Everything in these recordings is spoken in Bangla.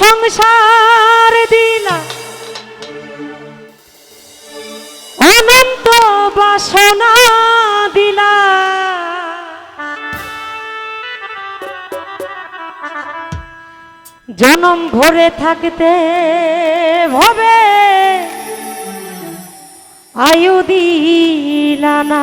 সংসার দিলা। অনন্ত বাসনা দিলা। জনম ভরে থাকতে ভবে আয়ু দিলা না।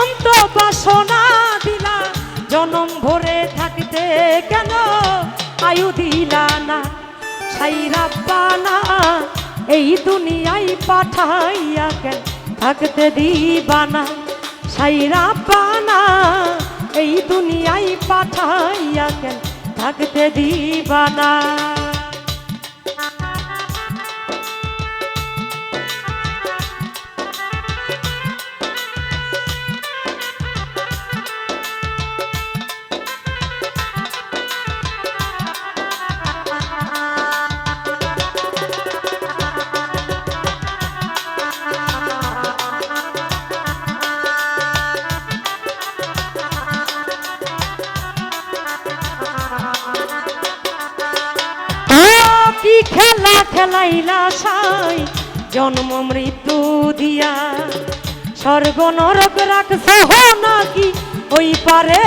অনন্ত বাসনা দিলা, জনম ভরে থাকতে কেন আয়ু দিলা না? সাইরাব্বানা এই দুনিয়ায় পাঠাইয়া কেন থাকতে দিবানা? সাইরাব্বানা এই দুনিয়ায় পাঠাইয়া কেন থাকতে দিবানা? খেলা খেলাইলা সাই, জন্ম মৃত্যু দিয়া। স্বর্গ নরক রাখছ নাকি ওই পারে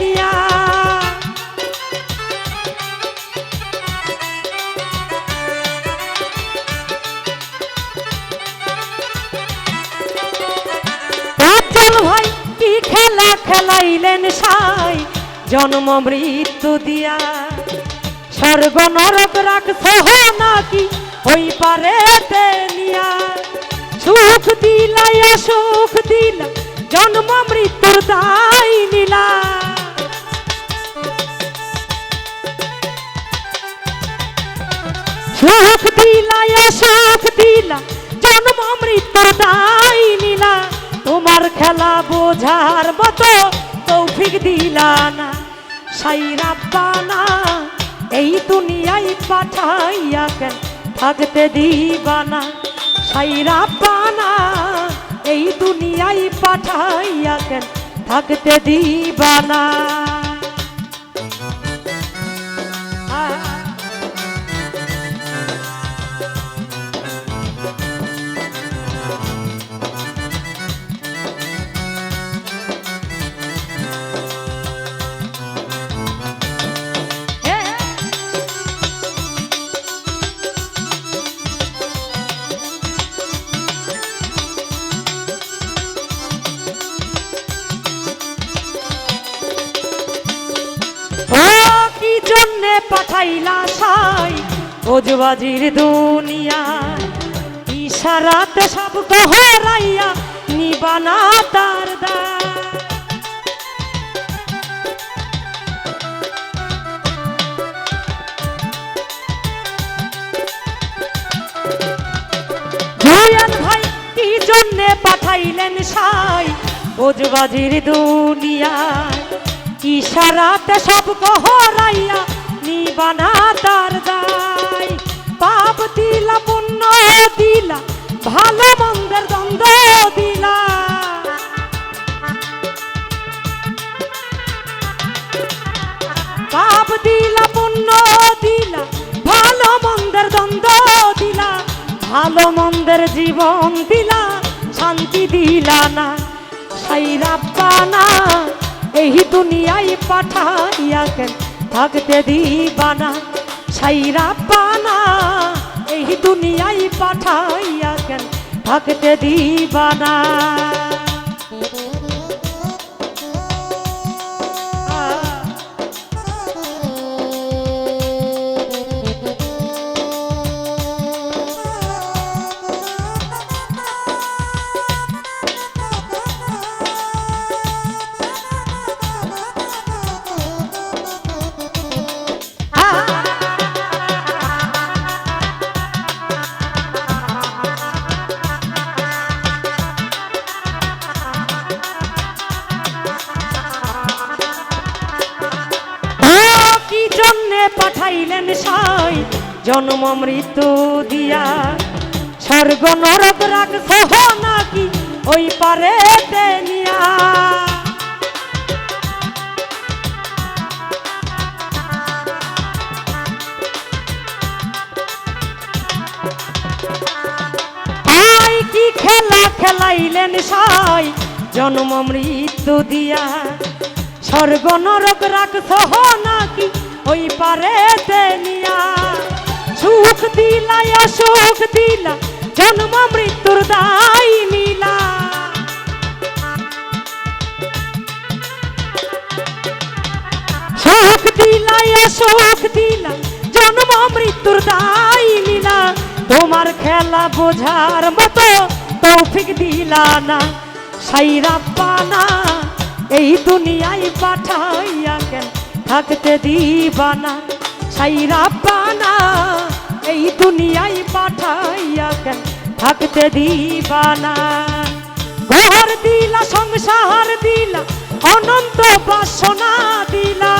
নিয়া। কি খেলা খেলাইলেন সাই, জন্ম মৃত্যু দিয়া। স্বর্গ নরক রাখছ নাকি? ওই পারে নিয়া সুখ দিলাই সুখ দিলা, জন্ম মৃত্যুর দায় নিলা। সুখ দিলা সুখ দিলা, জন্ম মৃত্যুর দায় নিলা। তোমার খেলা বোঝার মতো তৌফিক দিলা না। সাইরাব্বানা এই দুনিয়ায় পাঠাইয়া কেন থাকতে দিবানা? সাইরা পানা এই দুনিয়ায় পাঠাইয়া কেন থাকতে দিবানা? ওজবাজির দুনিয়া ইশারাতে সব গহরাইয়া নিবানা তার দা ভাই, কি জন্যে পাঠাইলেন সাই ওজবাজির দুনিয়ায় ইশারাতে সব গহরাইয়া ভালো মন্দের দ্বন্দ্ব দিলা। পাপ দিলা, পুণ্য দিলা ভালো মন্দের দ্বন্দ্ব দিলা ভালো মন্দের জীবন দিলা, শান্তি দিলা না। সাইরাব্বানা এই দুনিয়ায় পাঠাইয়া কেন থাকতে দিবানা সাইরাব্বানা এই দুনিয়ায় পাঠাইয়া কেন থাকতে দিবানা। পাঠাইলেন সাই, জন্ম মৃত্যু দিয়া। স্বর্গ নরক সহ নাকি ওই পারে নিয়া। আই কি খেলা খেলাইলেন সাই, জন্ম মৃত্যু দিয়া। স্বর্গ নরক রাখ সহ নাকি ওই পারে নিয়া। সুখ দিলা অসুখ দিলা, জন্ম মৃত্যুর দায় নিলা। সুখ দিলা অসুখ দিলা, জন্ম মৃত্যুর দায় নিলা। তোমার খেলা বোঝার মতো তৌফিক দিলা না। সাইরা পানা, এই দুনিয়ায় পাঠাইয়া কেন? থাকতে দিবানা সাইরা পানা এই দুনিয়ায় পাঠাইয়া কেন থাকতে দিবানা? ঘর দিলা, সংসার দিলা, অনন্ত বাসনা দিলা।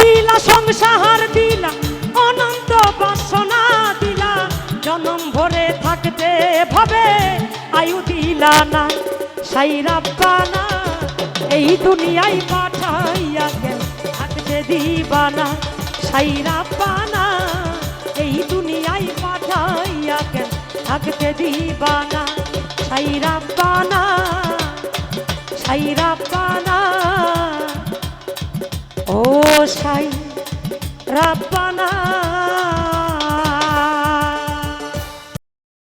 দিলা, সংসার দিলা, অনন্ত বাসনা দিলা। জনম ভরে থাকতে ভাবে দিলা না, সাইরা পানা, এই দুনিয়ায় পাঠাইয়া কেন থাকতে দিবানা। সাইরা পানা, এই দুনিয়ায় পাঠাইয়া কেন থাকতে দিবানা। সাইরা পানা সাইরা পানা। ও সাই রাব্বানা